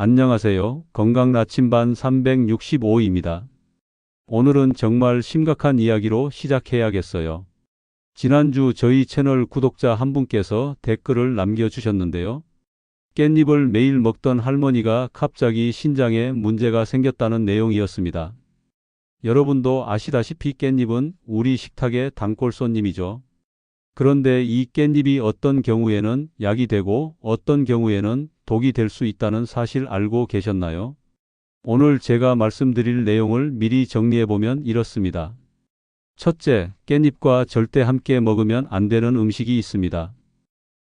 안녕하세요. 건강 나침반 365입니다. 오늘은 정말 심각한 이야기로 시작해야겠어요. 지난주 저희 채널 구독자 한 분께서 댓글을 남겨주셨는데요. 깻잎을 매일 먹던 할머니가 갑자기 신장에 문제가 생겼다는 내용이었습니다. 여러분도 아시다시피 깻잎은 우리 식탁의 단골 손님이죠. 그런데 이 깻잎이 어떤 경우에는 약이 되고 어떤 경우에는 독이 될 수 있다는 사실 알고 계셨나요? 오늘 제가 말씀드릴 내용을 미리 정리해 보면 이렇습니다. 첫째, 깻잎과 절대 함께 먹으면 안 되는 음식이 있습니다.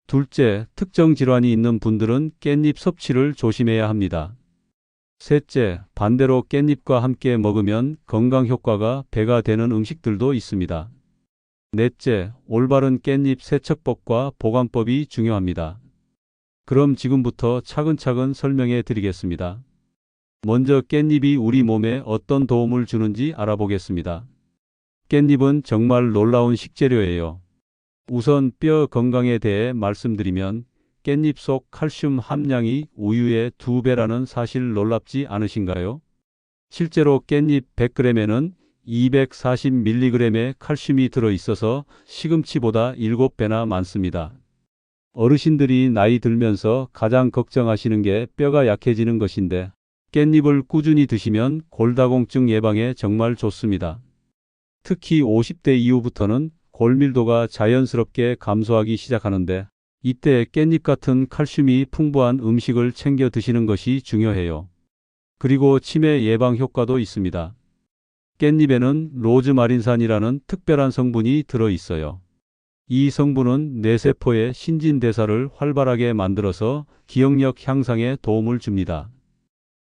둘째, 특정 질환이 있는 분들은 깻잎 섭취를 조심해야 합니다. 셋째, 반대로 깻잎과 함께 먹으면 건강 효과가 배가 되는 음식들도 있습니다. 넷째, 올바른 깻잎 세척법과 보관법이 중요합니다. 그럼 지금부터 차근차근 설명해 드리겠습니다. 먼저 깻잎이 우리 몸에 어떤 도움을 주는지 알아보겠습니다. 깻잎은 정말 놀라운 식재료예요. 우선 뼈 건강에 대해 말씀드리면 깻잎 속 칼슘 함량이 우유의 두 배라는 사실 놀랍지 않으신가요? 실제로 깻잎 100g에는 240mg의 칼슘이 들어있어서 시금치보다 7배나 많습니다. 어르신들이 나이 들면서 가장 걱정하시는 게 뼈가 약해지는 것인데 깻잎을 꾸준히 드시면 골다공증 예방에 정말 좋습니다. 특히 50대 이후부터는 골밀도가 자연스럽게 감소하기 시작하는데 이때 깻잎 같은 칼슘이 풍부한 음식을 챙겨 드시는 것이 중요해요. 그리고 치매 예방 효과도 있습니다. 깻잎에는 로즈마린산이라는 특별한 성분이 들어 있어요. 이 성분은 뇌세포의 신진대사를 활발하게 만들어서 기억력 향상에 도움을 줍니다.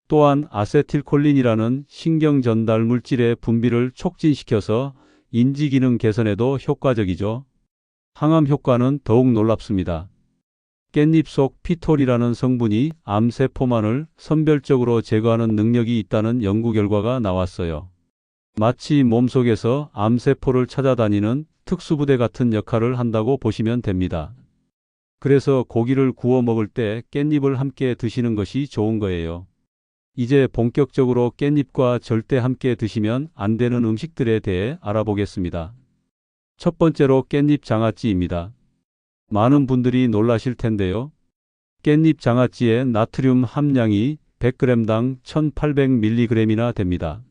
또한 아세틸콜린이라는 신경 전달 물질의 분비를 촉진시켜서 인지 기능 개선에도 효과적이죠. 항암 효과는 더욱 놀랍습니다. 깻잎 속 피톨이라는 성분이 암세포만을 선별적으로 제거하는 능력이 있다는 연구 결과가 나왔어요. 마치 몸속에서 암세포를 찾아다니는 특수부대 같은 역할을 한다고 보시면 됩니다. 그래서 고기를 구워 먹을 때 깻잎을 함께 드시는 것이 좋은 거예요. 이제 본격적으로 깻잎과 절대 함께 드시면 안 되는 음식들에 대해 알아보겠습니다. 첫 번째로 깻잎 장아찌입니다. 많은 분들이 놀라실 텐데요. 깻잎 장아찌의 나트륨 함량이 100g당 1800mg이나 됩니다.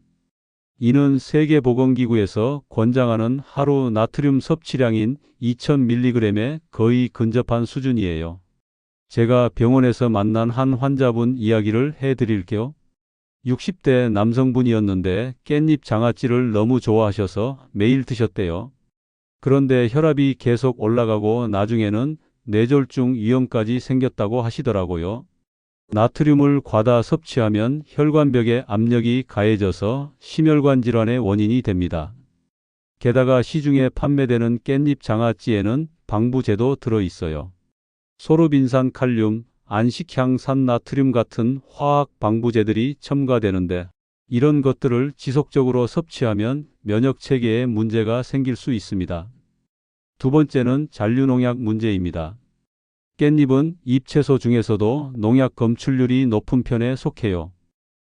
이는 세계보건기구에서 권장하는 하루 나트륨 섭취량인 2000mg에 거의 근접한 수준이에요. 제가 병원에서 만난 한 환자분 이야기를 해드릴게요. 60대 남성분이었는데 깻잎 장아찌를 너무 좋아하셔서 매일 드셨대요. 그런데 혈압이 계속 올라가고 나중에는 뇌졸중 위험까지 생겼다고 하시더라고요. 나트륨을 과다 섭취하면 혈관벽에 압력이 가해져서 심혈관 질환의 원인이 됩니다. 게다가 시중에 판매되는 깻잎 장아찌에는 방부제도 들어 있어요. 소르빈산 칼륨, 안식향산 나트륨 같은 화학 방부제들이 첨가되는데 이런 것들을 지속적으로 섭취하면 면역 체계에 문제가 생길 수 있습니다. 두 번째는 잔류농약 문제입니다. 깻잎은 잎채소 중에서도 농약 검출률이 높은 편에 속해요.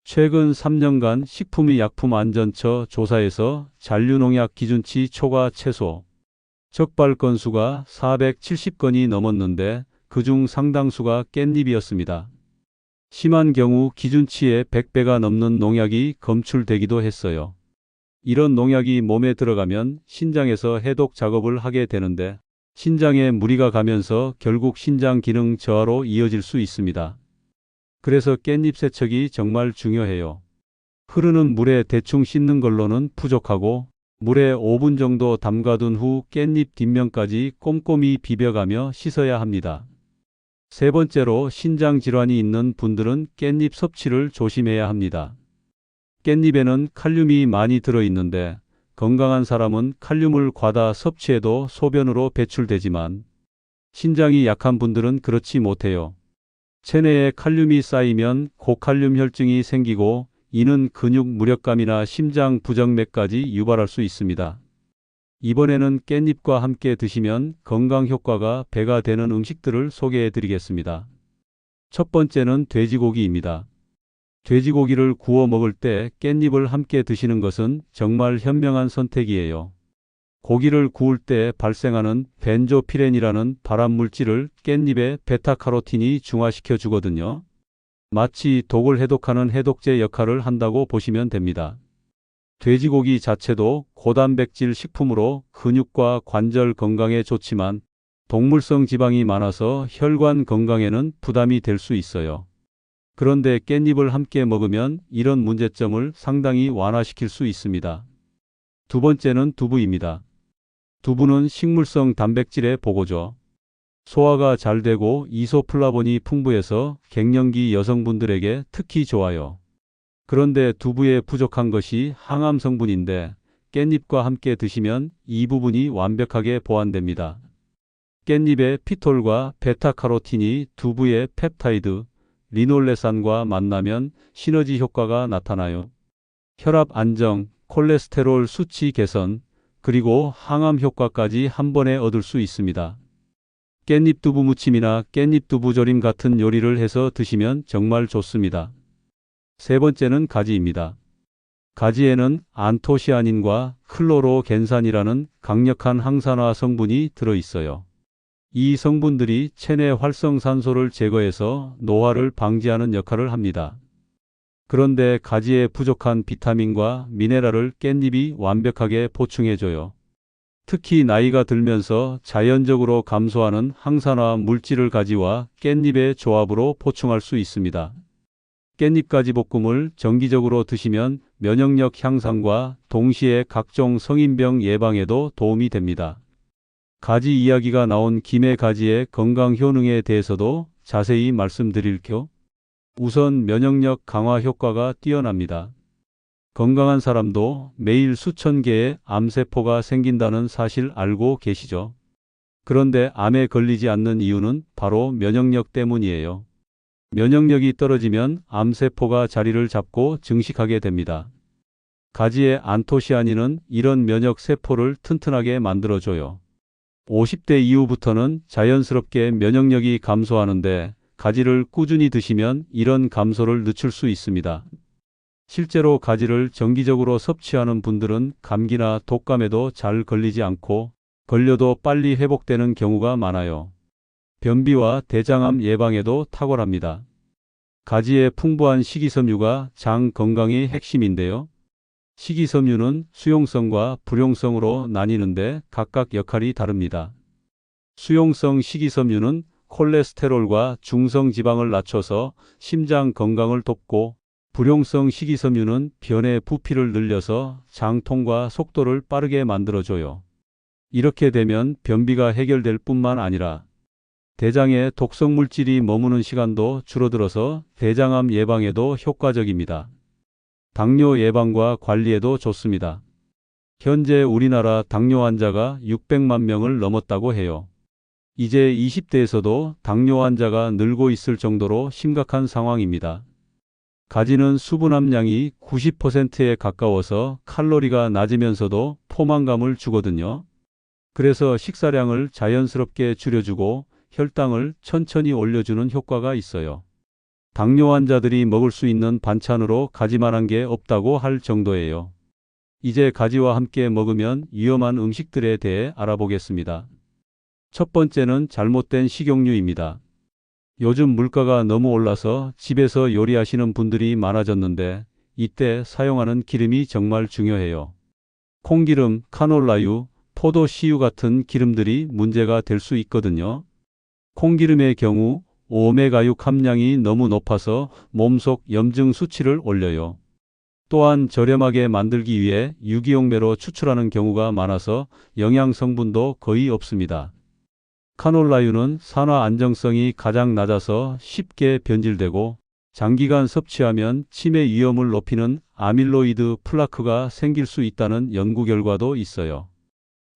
최근 3년간 식품의 약품안전처 조사에서 잔류농약 기준치 초과 채소 적발 건수가 470건이 넘었는데 그중 상당수가 깻잎이었습니다. 심한 경우 기준치의 100배가 넘는 농약이 검출되기도 했어요. 이런 농약이 몸에 들어가면 신장에서 해독 작업을 하게 되는데 신장에 무리가 가면서 결국 신장 기능 저하로 이어질 수 있습니다. 그래서 깻잎 세척이 정말 중요해요. 흐르는 물에 대충 씻는 걸로는 부족하고 물에 5분 정도 담가둔 후 깻잎 뒷면까지 꼼꼼히 비벼가며 씻어야 합니다. 세 번째로 신장 질환이 있는 분들은 깻잎 섭취를 조심해야 합니다. 깻잎에는 칼륨이 많이 들어 있는데 건강한 사람은 칼륨을 과다 섭취해도 소변으로 배출되지만 신장이 약한 분들은 그렇지 못해요. 체내에 칼륨이 쌓이면 고칼륨 혈증이 생기고 이는 근육 무력감이나 심장 부정맥까지 유발할 수 있습니다. 이번에는 깻잎과 함께 드시면 건강 효과가 배가 되는 음식들을 소개해 드리겠습니다. 첫 번째는 돼지고기입니다. 돼지고기를 구워 먹을 때 깻잎을 함께 드시는 것은 정말 현명한 선택이에요. 고기를 구울 때 발생하는 벤조피렌이라는 발암 물질을 깻잎의 베타카로틴이 중화시켜 주거든요. 마치 독을 해독하는 해독제 역할을 한다고 보시면 됩니다. 돼지고기 자체도 고단백질 식품으로 근육과 관절 건강에 좋지만 동물성 지방이 많아서 혈관 건강에는 부담이 될 수 있어요. 그런데 깻잎을 함께 먹으면 이런 문제점을 상당히 완화시킬 수 있습니다. 두 번째는 두부입니다. 두부는 식물성 단백질의 보고죠. 소화가 잘 되고 이소플라본이 풍부해서 갱년기 여성분들에게 특히 좋아요. 그런데 두부에 부족한 것이 항암 성분인데 깻잎과 함께 드시면 이 부분이 완벽하게 보완됩니다. 깻잎의 피톨과 베타카로틴이 두부의 펩타이드, 리놀레산과 만나면 시너지 효과가 나타나요. 혈압 안정, 콜레스테롤 수치 개선, 그리고 항암 효과까지 한 번에 얻을 수 있습니다. 깻잎 두부 무침이나 깻잎 두부 조림 같은 요리를 해서 드시면 정말 좋습니다. 세 번째는 가지입니다. 가지에는 안토시아닌과 클로로겐산이라는 강력한 항산화 성분이 들어 있어요. 이 성분들이 체내 활성산소를 제거해서 노화를 방지하는 역할을 합니다. 그런데 가지에 부족한 비타민과 미네랄을 깻잎이 완벽하게 보충해줘요. 특히 나이가 들면서 자연적으로 감소하는 항산화 물질을 가지와 깻잎의 조합으로 보충할 수 있습니다. 깻잎 가지 볶음을 정기적으로 드시면 면역력 향상과 동시에 각종 성인병 예방에도 도움이 됩니다. 가지 이야기가 나온 김해 가지의 건강 효능에 대해서도 자세히 말씀드릴게요. 우선 면역력 강화 효과가 뛰어납니다. 건강한 사람도 매일 수천 개의 암세포가 생긴다는 사실 알고 계시죠? 그런데 암에 걸리지 않는 이유는 바로 면역력 때문이에요. 면역력이 떨어지면 암세포가 자리를 잡고 증식하게 됩니다. 가지의 안토시아닌은 이런 면역 세포를 튼튼하게 만들어줘요. 50대 이후부터는 자연스럽게 면역력이 감소하는데 가지를 꾸준히 드시면 이런 감소를 늦출 수 있습니다. 실제로 가지를 정기적으로 섭취하는 분들은 감기나 독감에도 잘 걸리지 않고 걸려도 빨리 회복되는 경우가 많아요. 변비와 대장암 예방에도 탁월합니다. 가지의 풍부한 식이섬유가 장 건강의 핵심인데요. 식이섬유는 수용성과 불용성으로 나뉘는데 각각 역할이 다릅니다. 수용성 식이섬유는 콜레스테롤과 중성 지방을 낮춰서 심장 건강을 돕고 불용성 식이섬유는 변의 부피를 늘려서 장통과 속도를 빠르게 만들어줘요. 이렇게 되면 변비가 해결될 뿐만 아니라 대장에 독성 물질이 머무는 시간도 줄어들어서 대장암 예방에도 효과적입니다. 당뇨 예방과 관리에도 좋습니다. 현재 우리나라 당뇨 환자가 600만 명을 넘었다고 해요. 이제 20대에서도 당뇨 환자가 늘고 있을 정도로 심각한 상황입니다. 가지는 수분 함량이 90%에 가까워서 칼로리가 낮으면서도 포만감을 주거든요. 그래서 식사량을 자연스럽게 줄여주고 혈당을 천천히 올려주는 효과가 있어요. 당뇨 환자들이 먹을 수 있는 반찬으로 가지만한 게 없다고 할 정도예요. 이제 가지와 함께 먹으면 위험한 음식들에 대해 알아보겠습니다. 첫 번째는 잘못된 식용유입니다. 요즘 물가가 너무 올라서 집에서 요리하시는 분들이 많아졌는데 이때 사용하는 기름이 정말 중요해요. 콩기름, 카놀라유, 포도씨유 같은 기름들이 문제가 될 수 있거든요. 콩기름의 경우 오메가6 함량이 너무 높아서 몸속 염증 수치를 올려요. 또한 저렴하게 만들기 위해 유기용매로 추출하는 경우가 많아서 영양 성분도 거의 없습니다. 카놀라유는 산화 안정성이 가장 낮아서 쉽게 변질되고 장기간 섭취하면 치매 위험을 높이는 아밀로이드 플라크가 생길 수 있다는 연구 결과도 있어요.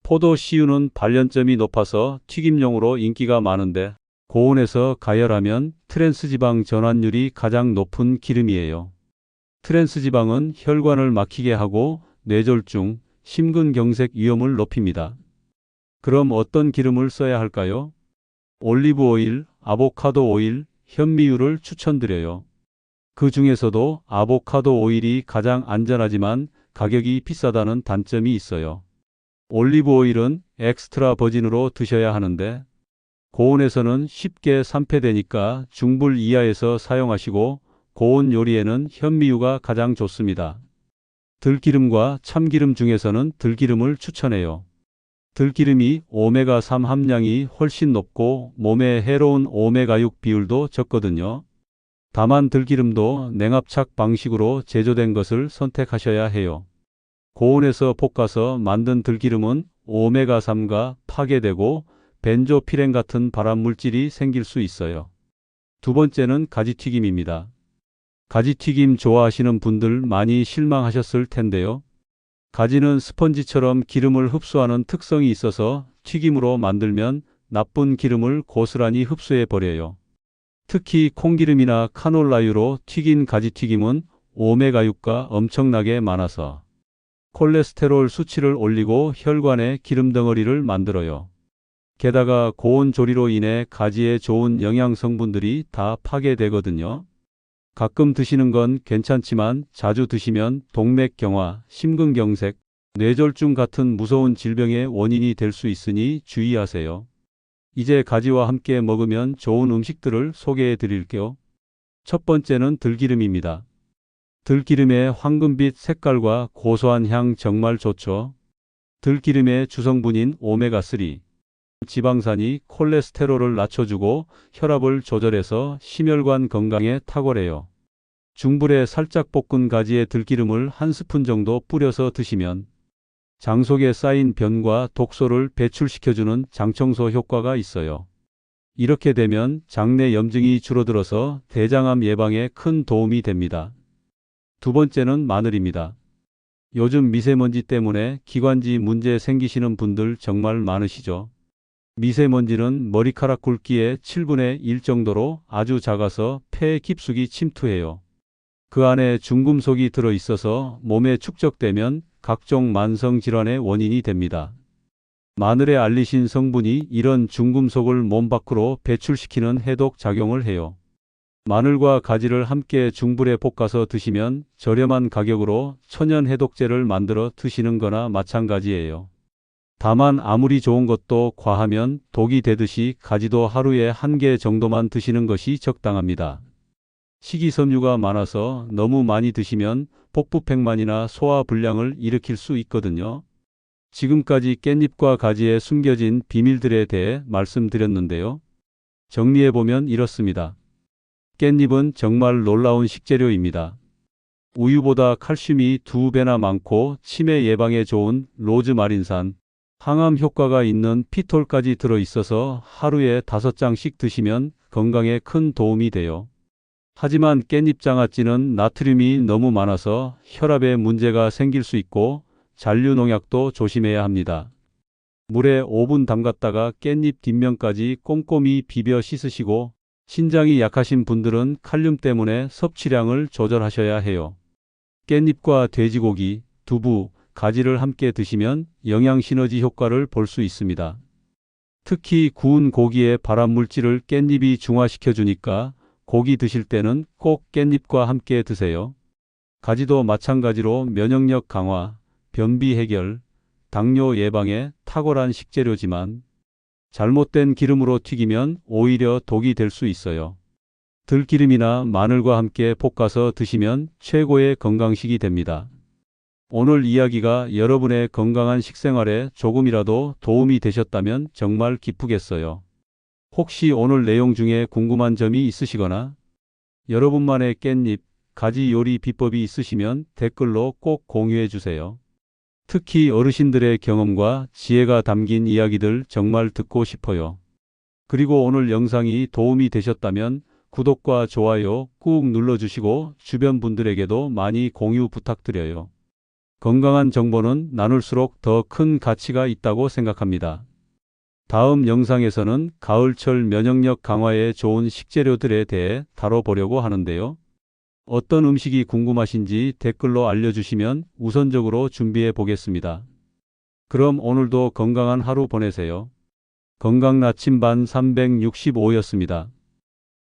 포도 씨유는 발연점이 높아서 튀김용으로 인기가 많은데 고온에서 가열하면 트랜스지방 전환율이 가장 높은 기름이에요. 트랜스지방은 혈관을 막히게 하고 뇌졸중, 심근경색 위험을 높입니다. 그럼 어떤 기름을 써야 할까요? 올리브 오일, 아보카도 오일, 현미유를 추천드려요. 그 중에서도 아보카도 오일이 가장 안전하지만 가격이 비싸다는 단점이 있어요. 올리브 오일은 엑스트라 버진으로 드셔야 하는데 고온에서는 쉽게 산패되니까 중불 이하에서 사용하시고 고온 요리에는 현미유가 가장 좋습니다. 들기름과 참기름 중에서는 들기름을 추천해요. 들기름이 오메가3 함량이 훨씬 높고 몸에 해로운 오메가6 비율도 적거든요. 다만 들기름도 냉압착 방식으로 제조된 것을 선택하셔야 해요. 고온에서 볶아서 만든 들기름은 오메가3가 파괴되고 벤조피렌 같은 발암 물질이 생길 수 있어요. 두 번째는 가지튀김입니다. 가지튀김 좋아하시는 분들 많이 실망하셨을 텐데요. 가지는 스펀지처럼 기름을 흡수하는 특성이 있어서 튀김으로 만들면 나쁜 기름을 고스란히 흡수해 버려요. 특히 콩기름이나 카놀라유로 튀긴 가지튀김은 오메가6가 엄청나게 많아서 콜레스테롤 수치를 올리고 혈관에 기름 덩어리를 만들어요. 게다가 고온 조리로 인해 가지에 좋은 영양 성분들이 다 파괴되거든요. 가끔 드시는 건 괜찮지만 자주 드시면 동맥경화, 심근경색, 뇌졸중 같은 무서운 질병의 원인이 될 수 있으니 주의하세요. 이제 가지와 함께 먹으면 좋은 음식들을 소개해 드릴게요. 첫 번째는 들기름입니다. 들기름의 황금빛 색깔과 고소한 향 정말 좋죠. 들기름의 주성분인 오메가3, 지방산이 콜레스테롤을 낮춰주고 혈압을 조절해서 심혈관 건강에 탁월해요. 중불에 살짝 볶은 가지에 들기름을 한 스푼 정도 뿌려서 드시면 장 속에 쌓인 변과 독소를 배출시켜주는 장청소 효과가 있어요. 이렇게 되면 장내 염증이 줄어들어서 대장암 예방에 큰 도움이 됩니다. 두 번째는 마늘입니다. 요즘 미세먼지 때문에 기관지 문제 생기시는 분들 정말 많으시죠? 미세먼지는 머리카락 굵기의 7분의 1 정도로 아주 작아서 폐에 깊숙이 침투해요. 그 안에 중금속이 들어 있어서 몸에 축적되면 각종 만성 질환의 원인이 됩니다. 마늘에 알리신 성분이 이런 중금속을 몸 밖으로 배출시키는 해독 작용을 해요. 마늘과 가지를 함께 중불에 볶아서 드시면 저렴한 가격으로 천연 해독제를 만들어 드시는 거나 마찬가지예요. 다만 아무리 좋은 것도 과하면 독이 되듯이 가지도 하루에 한 개 정도만 드시는 것이 적당합니다. 식이섬유가 많아서 너무 많이 드시면 복부팽만이나 소화불량을 일으킬 수 있거든요. 지금까지 깻잎과 가지에 숨겨진 비밀들에 대해 말씀드렸는데요. 정리해보면 이렇습니다. 깻잎은 정말 놀라운 식재료입니다. 우유보다 칼슘이 두 배나 많고 치매 예방에 좋은 로즈마린산, 항암 효과가 있는 피톨까지 들어있어서 하루에 다섯 장씩 드시면 건강에 큰 도움이 돼요. 하지만 깻잎 장아찌는 나트륨이 너무 많아서 혈압에 문제가 생길 수 있고 잔류 농약도 조심해야 합니다. 물에 5분 담갔다가 깻잎 뒷면까지 꼼꼼히 비벼 씻으시고 신장이 약하신 분들은 칼륨 때문에 섭취량을 조절하셔야 해요. 깻잎과 돼지고기, 두부, 가지를 함께 드시면 영양 시너지 효과를 볼 수 있습니다. 특히 구운 고기의 발암 물질을 깻잎이 중화시켜 주니까 고기 드실 때는 꼭 깻잎과 함께 드세요. 가지도 마찬가지로 면역력 강화, 변비 해결, 당뇨 예방에 탁월한 식재료지만 잘못된 기름으로 튀기면 오히려 독이 될 수 있어요. 들기름이나 마늘과 함께 볶아서 드시면 최고의 건강식이 됩니다. 오늘 이야기가 여러분의 건강한 식생활에 조금이라도 도움이 되셨다면 정말 기쁘겠어요. 혹시 오늘 내용 중에 궁금한 점이 있으시거나 여러분만의 깻잎, 가지 요리 비법이 있으시면 댓글로 꼭 공유해 주세요. 특히 어르신들의 경험과 지혜가 담긴 이야기들 정말 듣고 싶어요. 그리고 오늘 영상이 도움이 되셨다면 구독과 좋아요 꾹 눌러주시고 주변 분들에게도 많이 공유 부탁드려요. 건강한 정보는 나눌수록 더 큰 가치가 있다고 생각합니다. 다음 영상에서는 가을철 면역력 강화에 좋은 식재료들에 대해 다뤄보려고 하는데요. 어떤 음식이 궁금하신지 댓글로 알려주시면 우선적으로 준비해 보겠습니다. 그럼 오늘도 건강한 하루 보내세요. 건강 나침반 365였습니다.